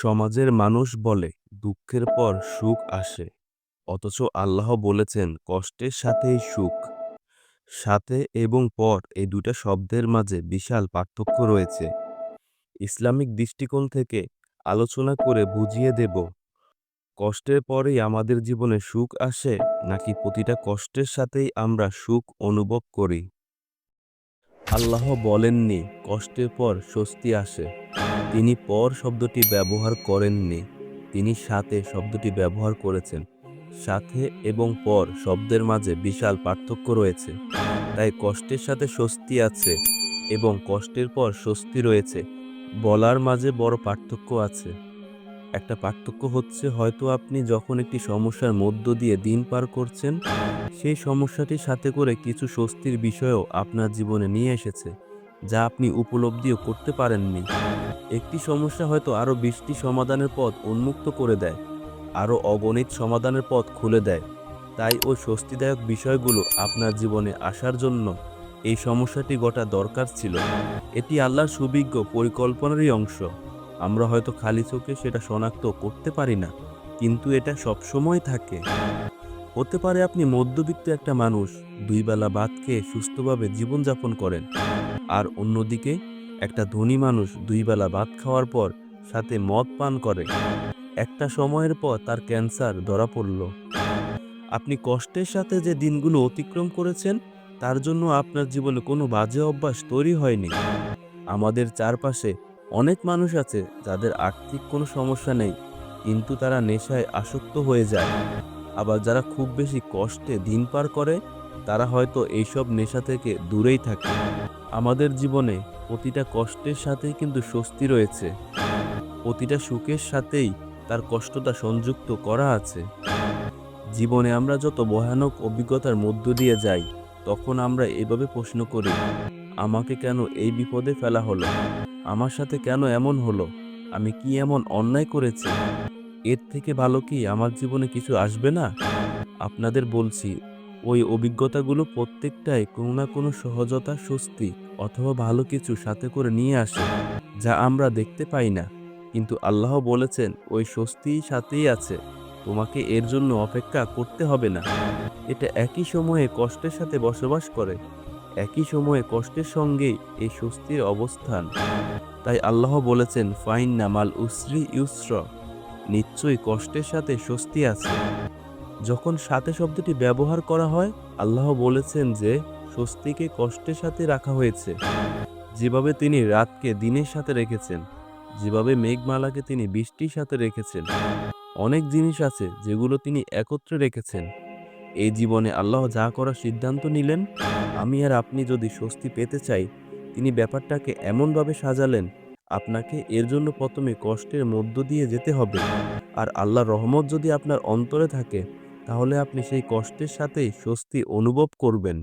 সমাজের মানুষ বলে, দুঃখের পর সুখ আসে। অথচ আল্লাহ বলেছেন, কষ্টের সাথেই সুখ। সাথে এবং পর এই দুটা শব্দের মাঝে বিশাল পার্থক্য রয়েছে। ইসলামিক দৃষ্টিকোণ থেকে আলোচনা করে বুঝিয়ে দেব, কষ্টের পরেই আমাদের জীবনে সুখ আসে, নাকি প্রতিটা কষ্টের সাথেই আমরা সুখ অনুভব করি? আল্লাহ বলেননি, কষ্টের পর স্বস্তি আসে। তিনি পর শব্দটি ব্যবহার করেননি, তিনি সাথে শব্দটি ব্যবহার করেছেন। সাথে এবং পর শব্দের মাঝে বিশাল পার্থক্য রয়েছে। তাই কষ্টের সাথে স্বস্তি আছে এবং কষ্টের পর স্বস্তি রয়েছে। বলার মাঝে বড় পার্থক্য আছে। একটা পার্থক্য হচ্ছে হয়তো আপনি যখন একটি সমস্যার মধ্য দিয়ে দিন পার করছেন, সেই সমস্যাটির সাথে করে কিছু স্বস্তির বিষয়ও আপনার জীবনে নিয়ে এসেছে, যা আপনি উপলব্ধিও করতে পারেননি। একটি সমস্যা হয়তো আরও বিশটি সমাধানের পথ উন্মুক্ত করে দেয় আরও অগণিত সমাধানের পথ খুলে দেয়। তাই ওই স্বস্তিদায়ক বিষয়গুলো আপনার জীবনে আসার জন্য এই সমস্যাটি গোটা দরকার ছিল। এটি আল্লাহর সুবিজ্ঞ পরিকল্পনারই অংশ। আমরা হয়তো খালি চোখে সেটা শনাক্ত করতে পারি না, কিন্তু এটা সবসময় থাকে। হতে পারে আপনি মধ্যবিত্ত একটা মানুষ, দুই বেলা খেয়ে সুস্থভাবে জীবনযাপন করেন, আর অন্যদিকে একটা ধনী মানুষ দুই বেলা ভাত খাওয়ার পর সাথে মদ পান করে। একটা সময়ের পর তার ক্যান্সার ধরা পড়ল। আপনি কষ্টের সাথে যে দিনগুলো অতিক্রম করেছেন, তার জন্য আপনার জীবনে কোনো বাজে অভ্যাস তৈরি হয়নি। আমাদের চারপাশে অনেক মানুষ আছে যাদের আর্থিক কোনো সমস্যা নেই, কিন্তু তারা নেশায় আসক্ত হয়ে যায়। আবার যারা খুব বেশি কষ্টে দিন পার করে, তারা হয়তো এইসব নেশা থেকে দূরেই থাকে। আমাদের জীবনে প্রতিটা কষ্টের সাথেই কিন্তু স্বস্তি রয়েছে। প্রতিটা সুখের সাথেই তার কষ্টটা সংযুক্ত করা আছে। জীবনে আমরা যত ভয়ানক অভিজ্ঞতার মধ্য দিয়ে যাই, তখন আমরা এভাবে প্রশ্ন করি, আমাকে কেন এই বিপদে ফেলা হলো? আমার সাথে কেন এমন হলো? আমি কি এমন অন্যায় করেছি? এর থেকে ভালো কি আমার জীবনে কিছু আসবে না? আপনাদের বলছি ওই অভিজ্ঞতাগুলো প্রত্যেকটাই কোনো না কোনো সহজতা, স্বস্তি অথবা ভালো কিছু সাথে করে নিয়ে আসে, যা আমরা দেখতে পাই না। কিন্তু আল্লাহ বলেছেন, ওই স্বস্তিই সাথেই আছে, তোমাকে এর জন্য অপেক্ষা করতে হবে না। এটা একই সময়ে কষ্টের সাথে বসবাস করে, একই সময়ে কষ্টের সঙ্গেই এই স্বস্তির অবস্থান। তাই আল্লাহ বলেছেন ফাইন নামাল উসরি ইউসর নিশ্চয়ই কষ্টের সাথে স্বস্তি আছে। যখন সাথে শব্দটি ব্যবহার করা হয়, আল্লাহ বলেছেন যে, স্বস্তিকে কষ্টের সাথে রাখা হয়েছে। যেভাবে তিনি রাতকে দিনের সাথে রেখেছেন, যেভাবে মেঘমালাকে তিনি বৃষ্টির সাথে রেখেছেন, অনেক জিনিস আছে যেগুলো তিনি একত্রে রেখেছেন। এই জীবনে আল্লাহ যা করার সিদ্ধান্ত নিলেন, আমি আর আপনি যদি স্বস্তি পেতে চাই, তিনি ব্যাপারটাকে এমনভাবে সাজালেন, আপনাকে এর জন্য প্রথমে কষ্টের মধ্য দিয়ে যেতে হবে। আর আল্লাহর রহমত যদি আপনার অন্তরে থাকে তাহলে আপনি সেই কষ্টের সাথেই স্বস্তি অনুভব করবেন।